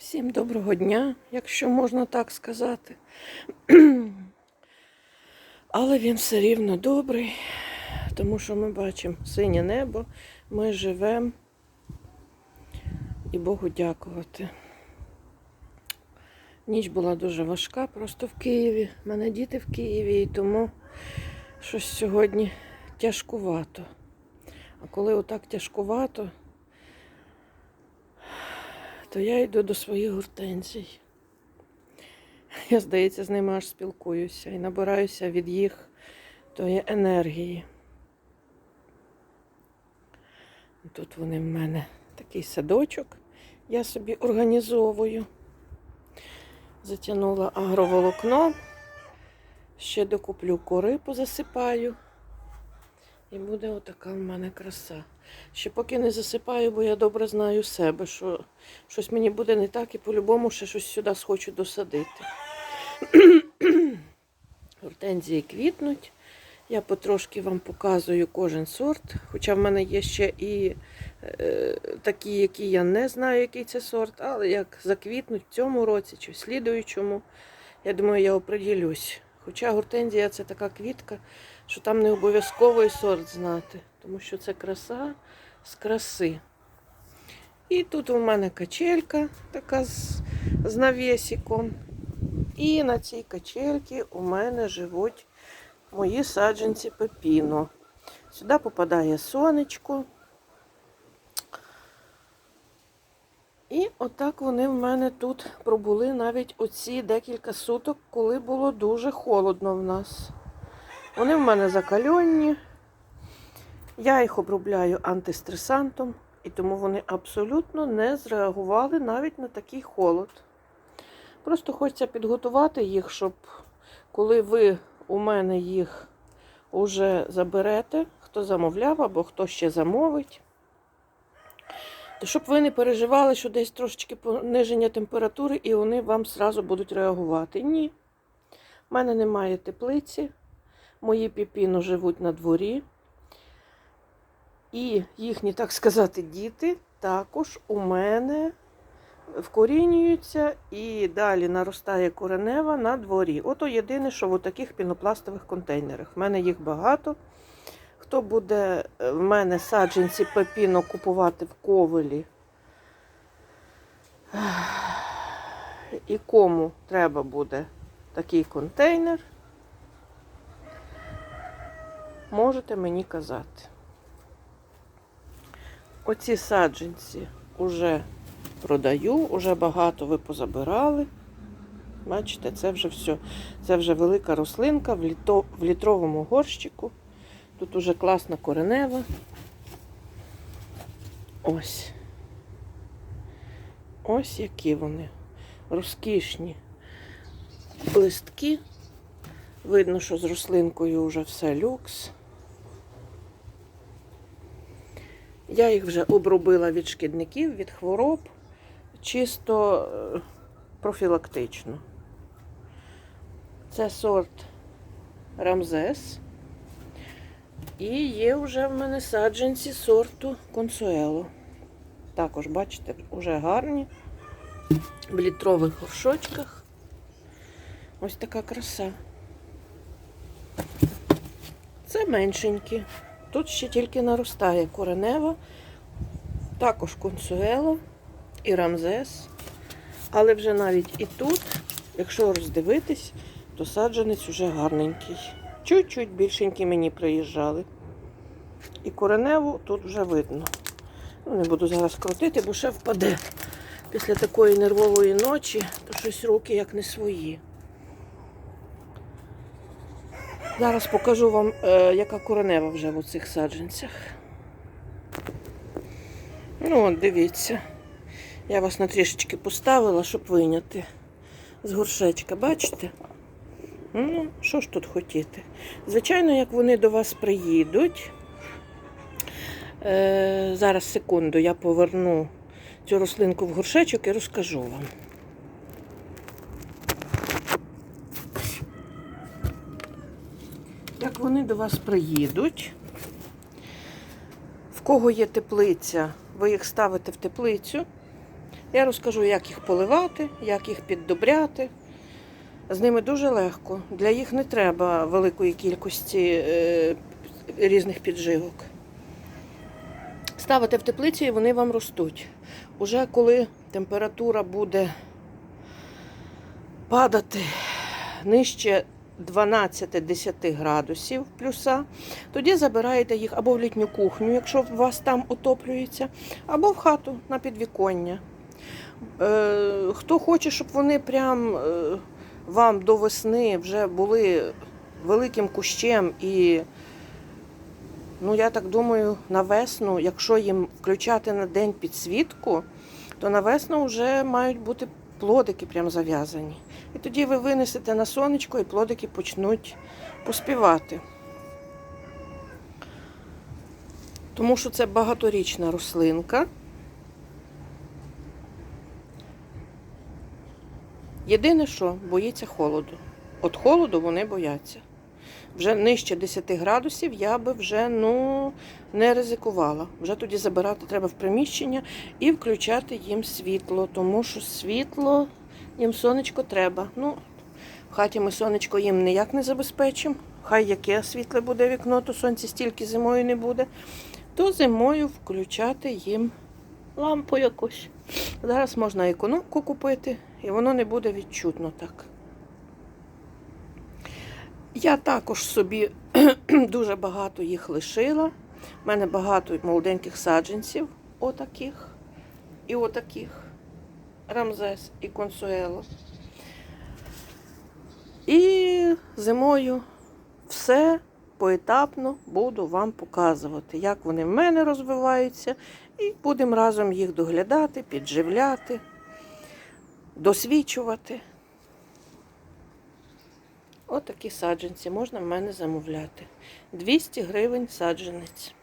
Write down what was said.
Всім доброго дня, якщо можна так сказати. Але він все рівно добрий, тому що ми бачимо синє небо, ми живемо і Богу дякувати. Ніч була дуже важка просто в Києві. У мене діти в Києві, і тому щось сьогодні тяжкувато. А коли отак тяжкувато, то я йду до своїх гортензій. Я, здається, з ними аж спілкуюся і набираюся від їх тої енергії. Тут вони в мене такий садочок, я собі організовую. Затягнула агроволокно, ще докуплю кори, позасипаю. І буде отака в мене краса. Ще поки не засипаю, бо я добре знаю себе, що щось мені буде не так і по-любому ще щось сюди схочу досадити. Гортензії квітнуть. Я потрошки вам показую кожен сорт. Хоча в мене є ще і е, такі, які я не знаю, який це сорт, але як заквітнуть в цьому році чи в слідуючому, я думаю, я оприділюсь. Хоча гортензія це така квітка, що там не обов'язково і сорт знати, тому що це краса з краси. І тут у мене качелька така з, з навісиком. І на цій качельці у мене живуть мої саджанці пепіно. Сюди попадає сонечко. І отак вони в мене тут пробули навіть оці декілька суток, коли було дуже холодно в нас. Вони в мене закальонні. Я їх обробляю антистресантом, і тому вони абсолютно не зреагували навіть на такий холод. Просто хочеться підготувати їх, щоб коли ви у мене їх уже заберете, хто замовляв або хто ще замовить, то щоб ви не переживали, що десь трошечки пониження температури і вони вам зразу будуть реагувати. Ні. У мене немає теплиці, мої піпіно живуть на дворі. І їхні, так сказати, діти також у мене вкорінюються і далі наростає коренева на дворі. Ото єдине, що в таких пінопластових контейнерах. В мене їх багато. Хто буде е, в мене саджанці пепіно купувати в ковелі, і кому треба буде такий контейнер, можете мені казати. Оці саджанці вже продаю, уже багато ви позабирали. Бачите, це вже все. Це вже велика рослинка в літровому горщику. Тут уже класна коренева. Ось. Ось які вони. Розкішні листки. Видно, що з рослинкою вже все люкс. Я їх вже обробила від шкідників, від хвороб, чисто е, профілактично. Це сорт Рамзес. І є вже в мене саджанці сорту консуело. Також, бачите, вже гарні, в літрових горшочках. Ось така краса. Це меншенькі. Тут ще тільки наростає коренева, також консуело і рамзес. Але вже навіть і тут, якщо роздивитись, то саджанець уже гарненький. Чуть-чуть більшенькі мені приїжджали. І кореневу тут вже видно. Ну, Не буду зараз крутити, бо ще впаде. Після такої нервової ночі, то щось руки як не свої. Зараз покажу вам, е, яка коренева вже в цих саджанцях. Ну, от дивіться. Я вас на трішечки поставила, щоб виняти з горшечка, бачите? Ну, що ж тут хотіти? Звичайно, як вони до вас приїдуть. Е, зараз секунду я поверну цю рослинку в горшечок і розкажу вам. Як вони до вас приїдуть, в кого є теплиця, ви їх ставите в теплицю, Я розкажу, як їх поливати, як їх піддобряти. З ними дуже легко. Для їх не треба великої кількості е, різних підживок. Ставите в теплицю і вони вам ростуть. Уже коли температура буде падати нижче 12-10 градусів плюса, тоді забираєте їх або в літню кухню, якщо у вас там отоплюється, або в хату на підвіконня. Е, хто хоче, щоб вони прям е, вам до весни вже були великим кущем і, ну я так думаю, на весну, якщо їм включати на день підсвітку, то на весну вже мають бути плодики прям зав'язані. І тоді ви винесете на сонечко і плодики почнуть поспівати. Тому що це багаторічна рослинка. Єдине, що боїться холоду. От холоду вони бояться. Вже нижче 10 градусів я би вже ну, не ризикувала. Вже тоді забирати треба в приміщення і включати їм світло, тому що світло їм сонечко треба. Ну, в хаті ми сонечко їм ніяк не забезпечимо. Хай яке світле буде вікно, то сонця стільки зимою не буде. То зимою включати їм лампу якусь. Зараз можна економку купити, і воно не буде відчутно так. Я також собі дуже багато їх лишила. У мене багато молоденьких саджанців, отаких і отаких. Рамзес і Консуело. І зимою все поетапно буду вам показувати, як вони в мене розвиваються, і будемо разом їх доглядати, підживляти, досвідчувати. Отакі саджанці можна в мене замовляти. 200 гривень саджанець.